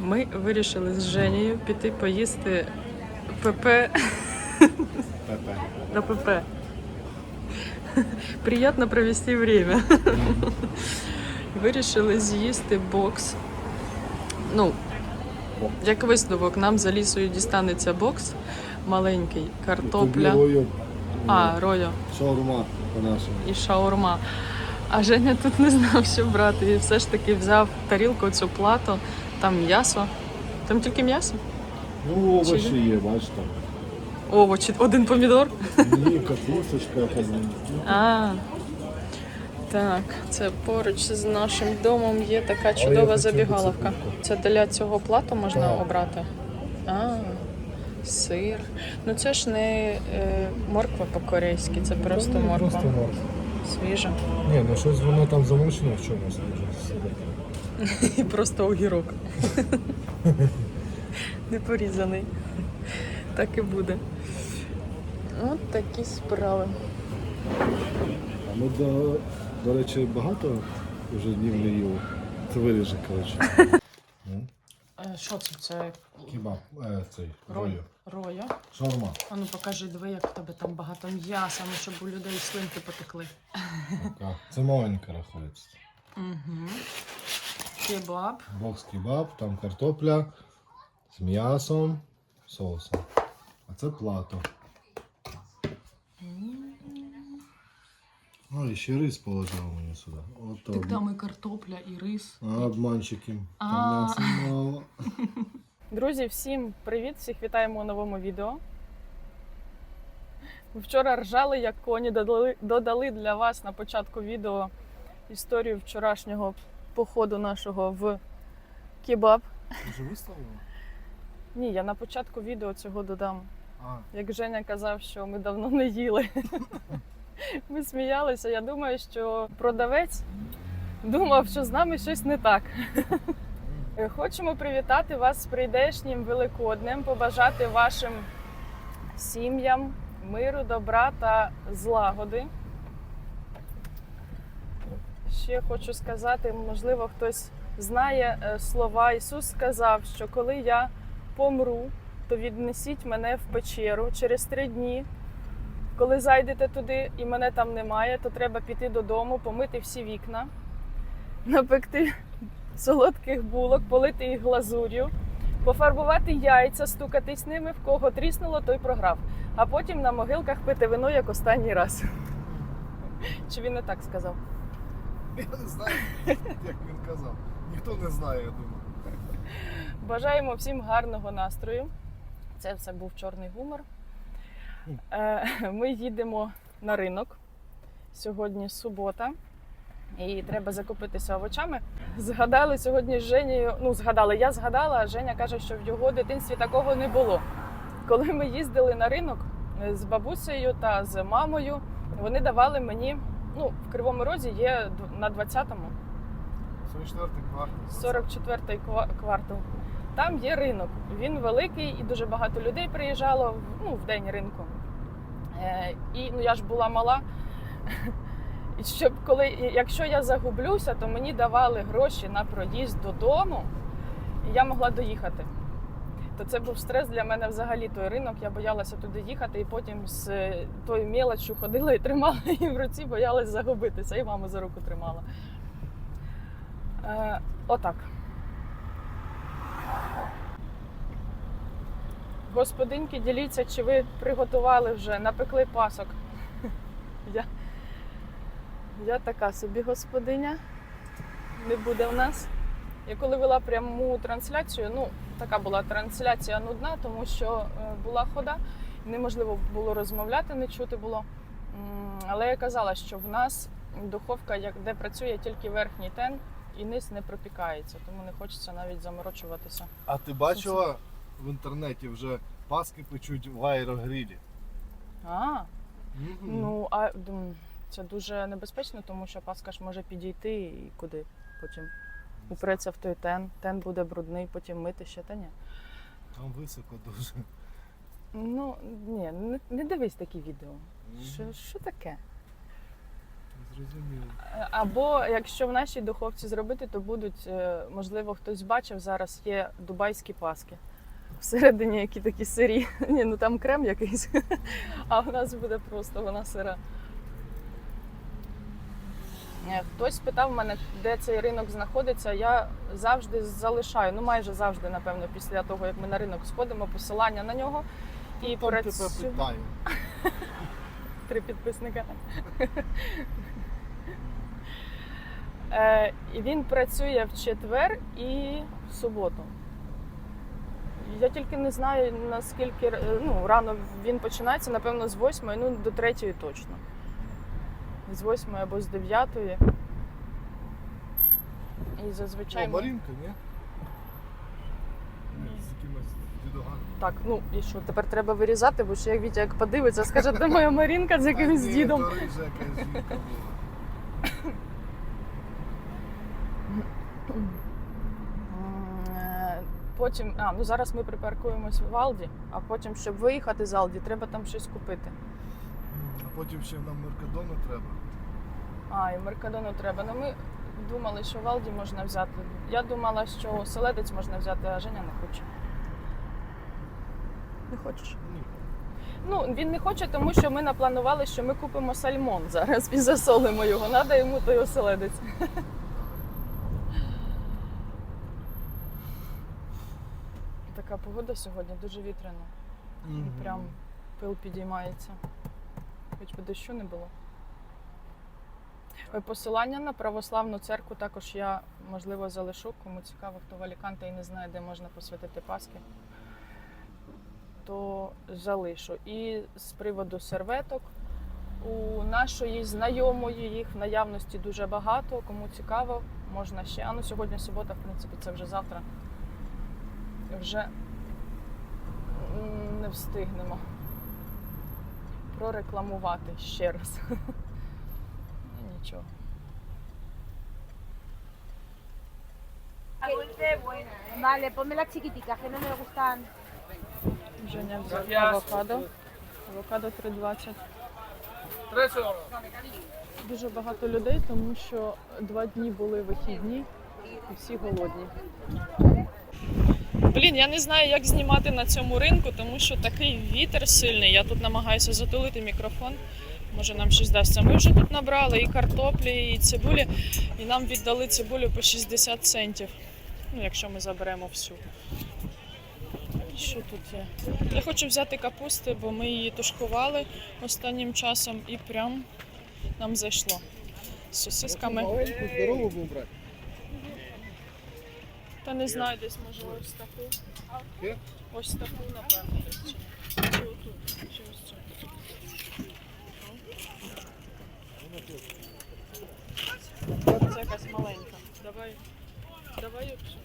Ми вирішили з Женєю піти поїсти ПП Пепе. на ПП. Приємно провести время. Вирішили з'їсти бокс. Ну, як висновок, нам за лісою дістанеться бокс маленький, картопля. А, ройо Шаурма по-нашому. і шаурма. А Женя тут не знав, що брати. І все ж таки взяв тарілку, цю плату, там м'ясо. Там тільки м'ясо. Ну, овочі Чи- є, бачите. Овочі, один помідор. Ні, капусточка, там. А, так, це поруч з нашим домом є така чудова забігаловка. це для цього плату можна обрати. А, сир. Ну це ж не е, морква по-корейськи, це просто морква. Просто морква. Свіжа. Ні, ну щось воно там замочено в чомусь. І просто огірок. Не порізаний. Так і буде. От такі справи. А ми, до, до речі, багато вже днів не їли. Це виріже, коротше. Ну, Що це? Це Кебаб, е, цей, рою. Роя. Шаурма. А ну покажи, диви, як в тебе там багато м'яса, ну щоб у людей слинки потекли. Така. Це маленька рахується. Угу. Кебаб. Бокс кебаб, там картопля з м'ясом, соусом. А це плато. А, і ще рис положив мені сюди. От. Так там і картопля, і рис. А, обманчики. А. Там м'яса мало. Друзі, всім привіт! Всіх вітаємо у новому відео. Ми Вчора ржали, як коні додали, додали для вас на початку відео історію вчорашнього походу нашого в кебаб. Вже виставили? Ні, я на початку відео цього додам. А, Як Женя казав, що ми давно не їли. Ми сміялися. Я думаю, що продавець думав, що з нами щось не так. Хочемо привітати вас з прийдешнім Великоднем, побажати вашим сім'ям миру, добра та злагоди. Ще хочу сказати, можливо, хтось знає е, слова. Ісус сказав, що коли я помру, то віднесіть мене в печеру через три дні. Коли зайдете туди і мене там немає, то треба піти додому, помити всі вікна, напекти солодких булок, полити їх глазур'ю, пофарбувати яйця, стукатись ними, в кого тріснуло, той програв. А потім на могилках пити вино як останній раз. Чи він не так сказав? я не знаю, як він казав. Ніхто не знає, я думаю. Бажаємо всім гарного настрою. Це все був чорний гумор. Е, Ми їдемо на ринок. Сьогодні субота. І треба закупитися овочами. Згадали сьогодні з Женєю. Ну, згадали, я згадала, Женя каже, що в його дитинстві такого не було. Коли ми їздили на ринок е, з бабусею та з мамою, вони давали мені. Ну, в Кривому Розі є на 20-му 44 квартал. 44-й квартал. Там є ринок. Він великий і дуже багато людей приїжджало в- ну, в день ринку. Е, і ну, я ж була мала. І щоб коли, якщо я загублюся, то мені давали гроші на проїзд додому, і я могла доїхати. То це був стрес для мене взагалі той ринок. Я боялася туди їхати, і потім з е, тою мелочю ходила і тримала її в руці, боялась загубитися, і маму за руку тримала. Е, отак. Господинки, діліться, чи ви приготували вже, напекли пасок. Я, я така собі господиня. Не буде в нас. Я коли вела пряму трансляцію, ну, така була трансляція нудна, тому що е, була хода, неможливо було розмовляти, не чути було. Але я казала, що в нас духовка, де працює тільки верхній тен, і низ не пропікається, тому не хочеться навіть заморочуватися. А ти бачила в інтернеті вже паски печуть в аерогрілі? А, ну а це дуже небезпечно, тому що паска ж може підійти і куди потім упреться в той тен, тен буде брудний, потім мити ще та ні. Там високо дуже. Ну ні, не, не дивись такі відео. Що, що таке? Зрозуміло. Е, Або якщо в нашій духовці зробити, то будуть, е, можливо, хтось бачив, зараз є дубайські паски. Всередині які такі сирі. Ні, ну там крем якийсь, а в нас буде просто вона сира. Е, Хтось питав мене, де цей ринок знаходиться. Я завжди залишаю, ну майже завжди, напевно, після того, як ми на ринок сходимо, посилання на нього. І питаю. Три підписника. Е, і він працює в четвер і в суботу. Я тільки не знаю, наскільки е, ну, рано він починається, напевно, з 8, ну до 3 точно. З 8 або з 9. І зазвичай. О, Марінка, ні? Ні, з якимось дідуганом. Так, ну і що, тепер треба вирізати, бо що як Вітя як подивиться, скаже, де моя Марінка з якимось ні, дідом. то рижа якась жінка була. Е, Потім, а ну зараз ми припаркуємось в Алді, а потім, щоб виїхати з Алді, треба там щось купити. Потім ще нам Меркадону треба. А, і Меркадону треба. Ну ми думали, що в Алді можна взяти. Я думала, що оселедець можна взяти, а Женя не хоче. Не хочеш? Ні. Ну, він не хоче, тому що ми напланували, що ми купимо сальмон зараз і засолимо його. Надо йому той оселедець. Така погода сьогодні дуже вітряна. І прям пил підіймається. Хоч би дощу не було. Посилання на православну церкву також я, можливо, залишу. Кому цікаво, хто в Аліканте і не знає, де можна посвятити Пасхи, то залишу. І з приводу серветок. У нашої знайомої їх в наявності дуже багато. Кому цікаво, можна ще. А ну сьогодні субота, в принципі, це вже завтра. Вже не встигнемо прорекламувати ще раз. Ну, Нічого. Vale, ponme las chiquiticas, que no me gustan. Женя взяв авокадо. Авокадо 3,20. Дуже багато людей, тому що два дні були вихідні і всі голодні. Блін, я не знаю, як знімати на цьому ринку, тому що такий вітер сильний. Я тут намагаюся затулити мікрофон. Може нам щось дасться. Ми вже тут набрали і картоплі, і цибулі, і нам віддали цибулю по 60 центів. Ну, якщо ми заберемо всю. Що тут є? Я хочу взяти капусти, бо ми її тушкували останнім часом і прям нам зайшло. З сосисками. Здорову будемо брати. Та не знаю, десь може ось таку. Ось таку, напевно, десь. Чи, чи оту, чи ось цю. Це якась маленька. Давай. Давай оцю.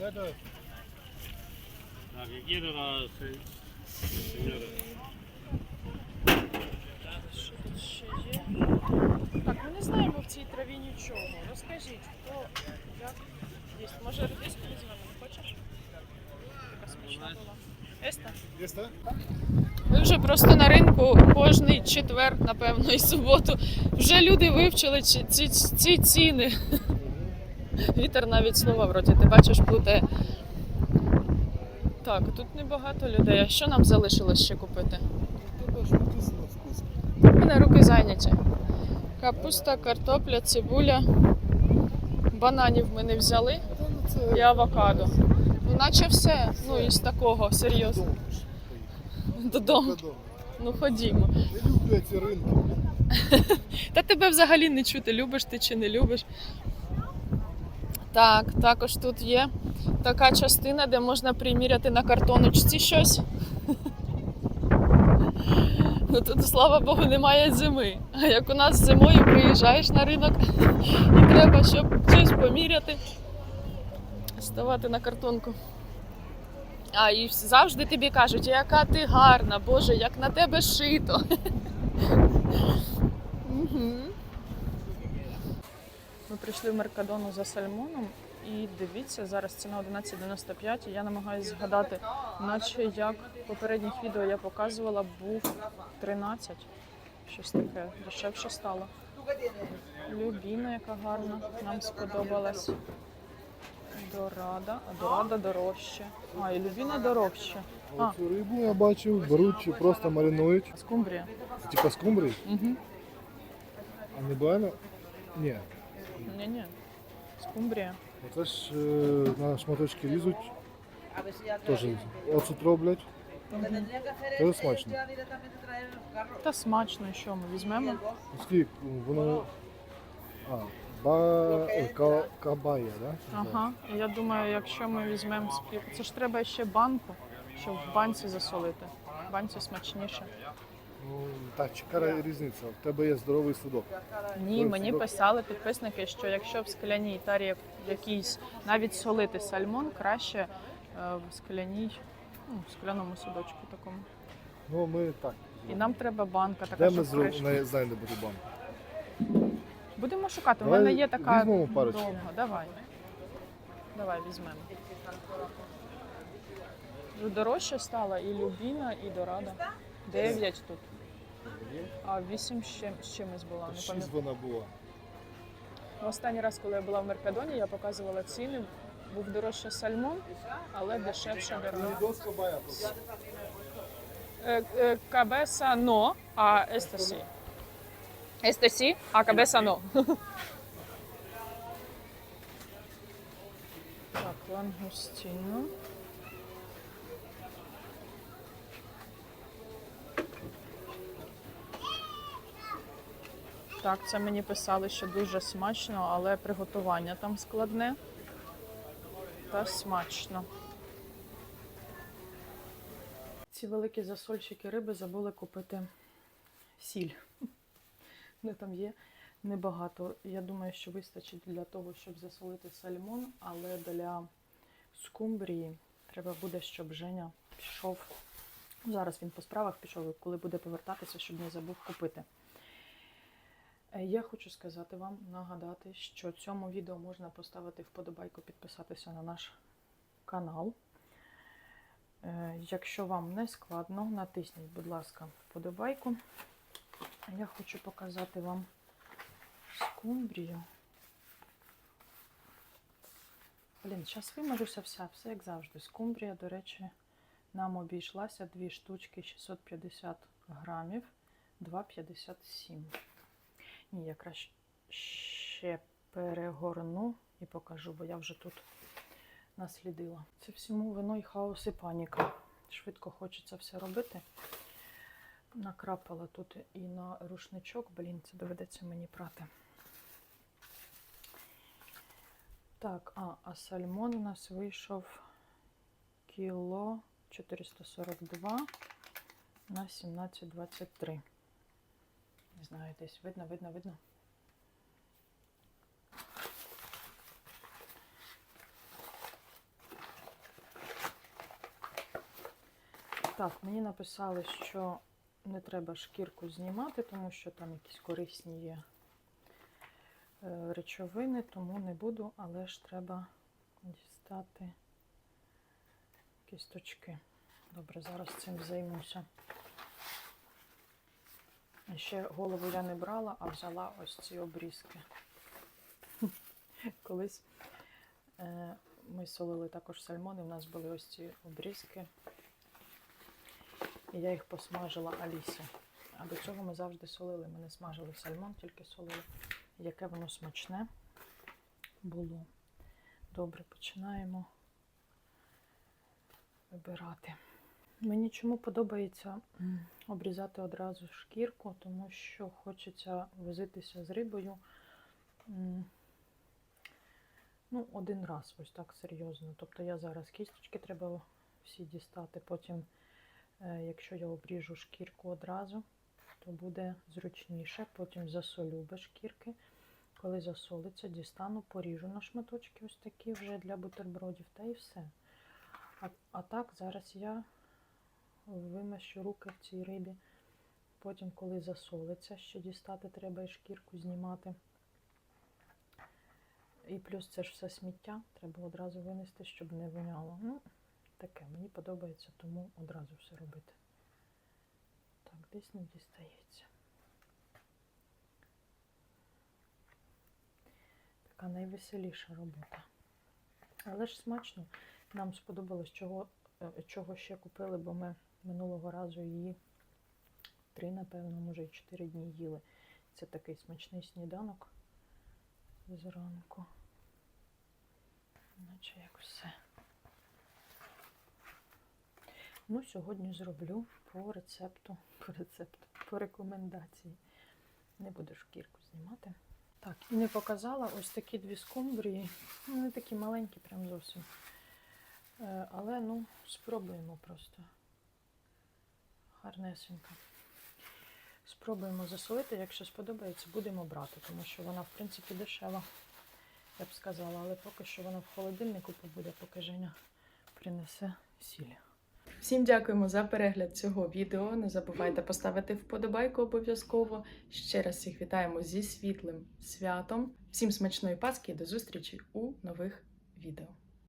Я давай. Quiero la se- señora. Що тут ще є? Так, ми не знаємо в цій траві нічого. Розкажіть, хто як їсть. Може редиску візьмемо, не хочеш? Така смачна була. Еста? Є, так? Ми вже просто на ринку кожний четвер, напевно, і суботу. Вже люди вивчили ці, ці, ці ціни. Вітер навіть слова в роті, ти бачиш, плутає. Так, тут небагато людей. А що нам залишилось ще купити? У мене руки зайняті. Капуста, картопля, цибуля. Бананів ми не взяли ну і авокадо. Ну, наче все. Ну, із такого, серйозно. Додому. Ну ходімо. Я люблю ці ринки. Та тебе взагалі не чути, любиш ти чи не любиш. Так, також тут є така частина, де можна приміряти на картоночці щось. Ну тут, слава Богу, немає зими. А як у нас зимою приїжджаєш на ринок і треба, щоб щось поміряти, ставати на картонку. А і завжди тобі кажуть, яка ти гарна, Боже, як на тебе шито. Ми прийшли в Меркадону за сальмоном і дивіться, зараз ціна 11,95. і Я намагаюся згадати, наче як в попередніх відео я показувала, був 13. Щось таке, дешевше стало. Любіна, яка гарна. Нам сподобалась. Дорада. А дорада дорожче. А, і любіна дорожче. А, Цю рибу я бачив, беруть чи просто маринують. скумбрія. Це типа скумбрій, Угу. а не буквально? Ні. Ні-ні. Скумбрія. Оце ж е, на шматочки різуть, теж оцет роблять. Це смачно. Та смачно, що ми візьмемо? Скільки воно. А, ба... е, ка... кабая, да? Ага. Я думаю, якщо ми візьмемо спів. Це ж треба ще банку, щоб в банці засолити. В банці смачніше. Ну, так, чекара різниця. В тебе є здоровий судок. Ні, Той мені судок- писали підписники, що якщо в скляній тарі якийсь навіть солити сальмон, краще е, в скляній, ну, в скляному судочку такому. Ну, ми так. І нам треба банка така, Де ми зро... не знайдемо ту банку? Будемо шукати. У Давай мене є така візьмемо парочку. довга. Давай. Давай візьмемо. Вже Дорожче стало і Любіна, і Дорада. Дев'ять тут. А вісім з чим з чимось була, не Шість пам'ятаю. вона була. Останній раз, коли я була в Меркадоні, я показувала ціни. Був дорожче сальмон, але дешевше Дорада. Доска бая просто. Е, е, Кабеса но, а естесі. Естесі, а кабеса но. Так, лангустіно. Так, це мені писали, що дуже смачно, але приготування там складне. Та смачно. Ці великі засольщики риби забули купити сіль. Вони там є небагато. Я думаю, що вистачить для того, щоб засолити сальмон, але для скумбрії треба буде, щоб Женя пішов. Зараз він по справах пішов, коли буде повертатися, щоб не забув купити. Е, Я хочу сказати вам, нагадати, що цьому відео можна поставити вподобайку, підписатися на наш канал. Е, Якщо вам не складно, натисніть, будь ласка, вподобайку. Я хочу показати вам скумбрію. Блін, зараз вимажуся вся, все як завжди. Скумбрія, до речі, нам обійшлася дві штучки 650 грамів, 2,57. Ні, я краще ще перегорну і покажу, бо я вже тут наслідила. Це всьому вино і хаос і паніка. Швидко хочеться все робити. Накрапала тут і на рушничок, блін, це доведеться мені прати. Так, а, а сальмон у нас вийшов кіло 442 на 17,23. Не знаю, десь видно, видно, видно. Так, мені написали, що не треба шкірку знімати, тому що там якісь корисні є е, речовини, тому не буду, але ж треба дістати кісточки. Добре, зараз цим займуся. Ще голову я не брала, а взяла ось ці обрізки. Колись е, ми солили також сальмон, і в нас були ось ці обрізки. І я їх посмажила Алісі. А до цього ми завжди солили. Ми не смажили сальмон, тільки солили. Яке воно смачне було. Добре, починаємо вибирати. Мені чому подобається обрізати одразу шкірку, тому що хочеться возитися з рибою ну, один раз, ось так серйозно. Тобто я зараз кісточки треба всі дістати, потім Е, Якщо я обріжу шкірку одразу, то буде зручніше. Потім засолю без шкірки. Коли засолиться, дістану, поріжу на шматочки ось такі вже для бутербродів, та і все. А, а так, зараз я вимащу руки в цій рибі. Потім, коли засолиться, ще дістати треба і шкірку знімати. І плюс це ж все сміття, треба одразу винести, щоб не воняло. Ну, таке, мені подобається, тому одразу все робити. Так, десь не дістається. така найвеселіша робота. Але ж смачно. Нам сподобалось, чого, е, чого ще купили, бо ми минулого разу її три, напевно, може і чотири дні їли. Це такий смачний сніданок зранку. Наче як все. Ну, сьогодні зроблю по рецепту, по рецепту, по рекомендації. Не буду шкірку знімати. Так, і не показала ось такі дві скумбрії. Ну, не такі маленькі, прям зовсім. Е, Але ну, спробуємо просто. Гарнесенька. Спробуємо засолити. Якщо сподобається, будемо брати, тому що вона, в принципі, дешева, я б сказала, але поки що вона в холодильнику побуде, поки Женя принесе сіль. Всім дякуємо за перегляд цього відео. Не забувайте поставити вподобайку обов'язково. Ще раз всіх вітаємо зі світлим святом. Всім смачної паски і до зустрічі у нових відео.